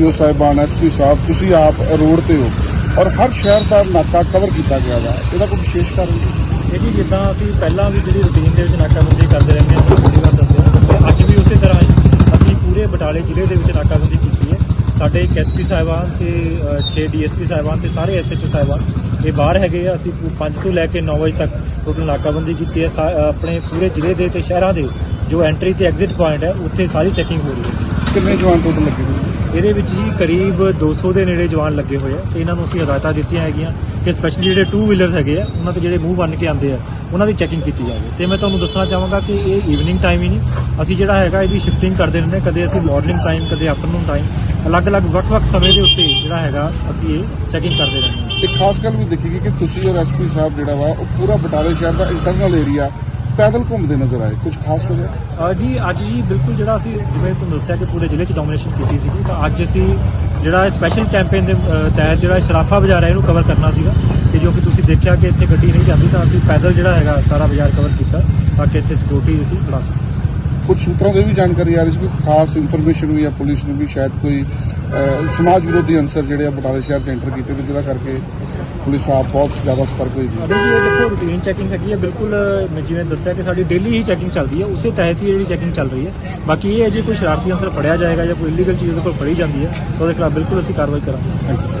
Deo ਸਾਹਿਬਾਨ SP ਸਾਹਿਬ ਤੁਸੀਂ ਆਪ ਰੋਡ ਤੇ ਹੋ ਔਰ ਹਰ ਸ਼ਹਿਰ ਦਾ ਨਾਕਾ ਕਵਰ ਕੀਤਾ ਗਿਆ ਵਾ। ਇਹਦਾ ਕੋਈ ਵਿਸ਼ੇਸ਼ ਕਾਰਨ ਇਹ ਜੀ ਜਿੱਦਾਂ ਅਸੀਂ ਪਹਿਲਾਂ ਵੀ ਜਿਹੜੀ ਰੂਟੀਨ ਦੇ ਵਿੱਚ ਨਾਕਾਬੰਦੀ ਕਰਦੇ ਰਹਿੰਦੇ ਹਾਂ ਪਹਿਲੀ ਵਾਰ ਦੱਸਿਆ ਤੇ ਅੱਜ ਵੀ ਉਸੇ ਤਰ੍ਹਾਂ ਹੀ ਅਸੀਂ ਪੂਰੇ ਬਟਾਲੇ ਜ਼ਿਲ੍ਹੇ ਦੇ ਵਿੱਚ ਨਾਕਾਬੰਦੀ ਕੀਤੀ ਹੈ। ਸਾਡੇ ਐਸਪੀ ਸਾਹਿਬਾਨ ਤੇ 6 ਡੀਐਸਪੀ ਸਾਹਿਬਾਨ ਤੇ ਸਾਰੇ ਐਸਐਚਓ ਸਾਹਿਬਾਨ ਇਹ ਬਾਹਰ ਹੈਗੇ ਆ। ਅਸੀਂ 5 ਤੋਂ ਲੈ ਕੇ 9 ਵਜੇ ਤੱਕ ਟੋਟਲ ਨਾਕਾਬੰਦੀ ਕੀਤੀ ਹੈ। ਆਪਣੇ ਪੂਰੇ ਜ਼ਿਲ੍ਹੇ ਦੇ ਤੇ ਸ਼ਹਿਰਾਂ ਦੇ ਜੋ ਐਂਟਰੀ ਤੇ ਐਗਜ਼ਿਟ ਪੁਆਇੰਟ ਹੈ ਉੱਥੇ ਸਾਰੀ ਚੈਕਿੰਗ ਹੋ ਰਹੀ ਹੈ। ਕਿੰਨੇ ਜਵਾਨ ਟੋਟਲ ਲੱਗੇ? ਇਹਦੇ ਵਿੱਚ ਜੀ ਕਰੀਬ 200 ਦੇ ਨੇੜੇ ਜਵਾਨ ਲੱਗੇ ਹੋਏ ਆ ਤੇ ਇਹਨਾਂ ਨੂੰ ਅਸੀਂ ਹਦਾਇਤਾਂ ਦਿੱਤੀਆਂ ਹੈਗੀਆਂ ਕਿ ਸਪੈਸ਼ਲੀ ਜਿਹੜੇ 2 ਵੀਲਰਸ ਹੈਗੇ ਆ ਉਹਨਾਂ ਤੇ ਜਿਹੜੇ ਮੂੰਹ ਬੰਨ ਕੇ ਆਉਂਦੇ ਆ ਉਹਨਾਂ ਦੀ ਚੈਕਿੰਗ ਕੀਤੀ ਜਾਵੇ। ਤੇ ਮੈਂ ਤੁਹਾਨੂੰ ਦੱਸਣਾ ਚਾਹਾਂਗਾ ਕਿ ਇਹ ਈਵਨਿੰਗ ਟਾਈਮ ਹੀ ਨਹੀਂ। ਅਸੀਂ ਜਿਹੜਾ ਹੈਗਾ ਇਹਦੀ ਸ਼ਿਫਟਿੰਗ ਕਰਦੇ ਰਹਿੰਦੇ। ਕਦੇ ਅਸੀਂ ਮਾਰਨਿੰਗ ਟਾਈਮ ਕਦੇ ਆਫਟਰਨੂਨ ਟਾਈਮ ਅਲੱਗ-ਅਲੱਗ ਵੱਖ-ਵੱਖ ਸਮੇਂ ਦੇ ਉੱਤੇ ਜਿਹੜਾ ਹੈਗਾ ਅਸੀਂ ਇਹ ਚੈਕਿੰਗ ਕਰਦੇ ਰਹਿੰਦੇ ਹਾਂ। ਇੱਕ ਖਾਸ ਗੱਲ ਵੀ ਦੇਖੀ ਗਈ ਕਿ ਤੁਸੀਂ ਔਰ ਐਸਪੀ ਸਾਹਿਬ ਜਿਹੜਾ ਵਾ ਉਹ ਪੂਰਾ ਬਟਾਲੇ ਸ਼ਹਿਰ ਦਾ ਇੰਟਰਨਲ ਏਰੀਆ ਪੈਦਲ ਘੁੰਮਦੇ ਨਜ਼ਰ ਆਏ। ਕੁਝ ਖਾਸ ਵਜ੍ਹਾ ਜੀ ਅੱਜ ਜੀ ਬਿਲਕੁਲ ਜਿਹੜਾ ਅਸੀਂ ਜਿਵੇਂ ਤੁਹਾਨੂੰ ਦੱਸਿਆ ਕਿ ਪੂਰੇ ਜ਼ਿਲ੍ਹੇ 'ਚ ਡੋਮੀਨੇਸ਼ਨ ਕੀਤੀ ਸੀਗੀ ਤਾਂ ਅੱਜ ਅਸੀਂ ਜਿਹੜਾ ਸਪੈਸ਼ਲ ਕੈਂਪੇਨ ਦੇ ਤਹਿਤ ਜਿਹੜਾ ਸ਼ਰਾਫਾ ਬਾਜ਼ਾਰ ਹੈ ਇਹਨੂੰ ਕਵਰ ਕਰਨਾ ਸੀਗਾ। ਤੇ ਜੋ ਕਿ ਤੁਸੀਂ ਦੇਖਿਆ ਕਿ ਇੱਥੇ ਗੱਡੀ ਨਹੀਂ ਜਾਂਦੀ ਤਾਂ ਅਸੀਂ ਪੈਦਲ ਜਿਹੜਾ ਹੈਗਾ ਸਾਰਾ ਬਾਜ਼ਾਰ ਕਵਰ ਕੀਤਾ ਤਾਂ ਕਿ ਇੱਥੇ ਸਿਕਿਉਰਿਟੀ ਅਸੀਂ ਬਣਾ ਸਕੀਏ ਕੁਝ ਸੂਤਰਾਂ ਦੇ ਵੀ ਜਾਣਕਾਰੀ ਆ ਰਹੀ ਸੀ ਕਿ ਖਾਸ ਇਨਫੋਰਮੇਸ਼ਨ ਵੀ ਆ ਪੁਲਿਸ ਨੂੰ ਵੀ ਸ਼ਾਇਦ ਕੋਈ ਸਮਾਜ ਵਿਰੋਧੀ ਅੰਸਰ ਜਿਹੜੇ ਆ ਬਟਾਲੇ ਸ਼ਹਿਰ 'ਚ ਐਂਟਰ ਕੀਤੇ ਤੇ ਜਿਹਦਾ ਕਰਕੇ ਪੁਲਿਸ ਆਪ ਬਹੁਤ ਜ਼ਿਆਦਾ ਸਤਰਕ ਹੋਈ ਅभी ਜੀ ਇਹ ਦੇਖੋ ਰੂਟੀਨ ਚੈਕਿੰਗ ਹੈਗੀ ਹੈ ਬਿਲਕੁਲ ਮੈਂ ਜਿਵੇਂ ਦੱਸਿਆ ਕਿ ਸਾਡੀ ਡੇਲੀ ਹੀ ਚੈਕਿੰਗ ਚੱਲਦੀ ਹੈ ਉਸੇ ਤਹਿਤ ਹੀ ਜਿਹੜੀ ਚੈਕਿੰਗ ਚੱਲ ਰਹੀ ਹੈ ਬਾਕੀ ਇਹ ਜੇ ਕੋਈ ਸ਼ਰਾਰਤੀ ਅੰਸਰ ਫੜਿਆ ਜਾਏਗਾ ਜਾਂ ਕੋਈ ਇਲੀਗਲ ਚੀਜ਼ ਉਹਦੇ ਕੋਲ ਫੜੀ ਜਾਂਦੀ ਹੈ ਤਾਂ ਉਹਦੇ ਖਿਲਾਫ ਬਿਲਕੁਲ ਅਸੀਂ ਕਾਰਵਾਈ ਕਰਾਂਗੇ। Thank you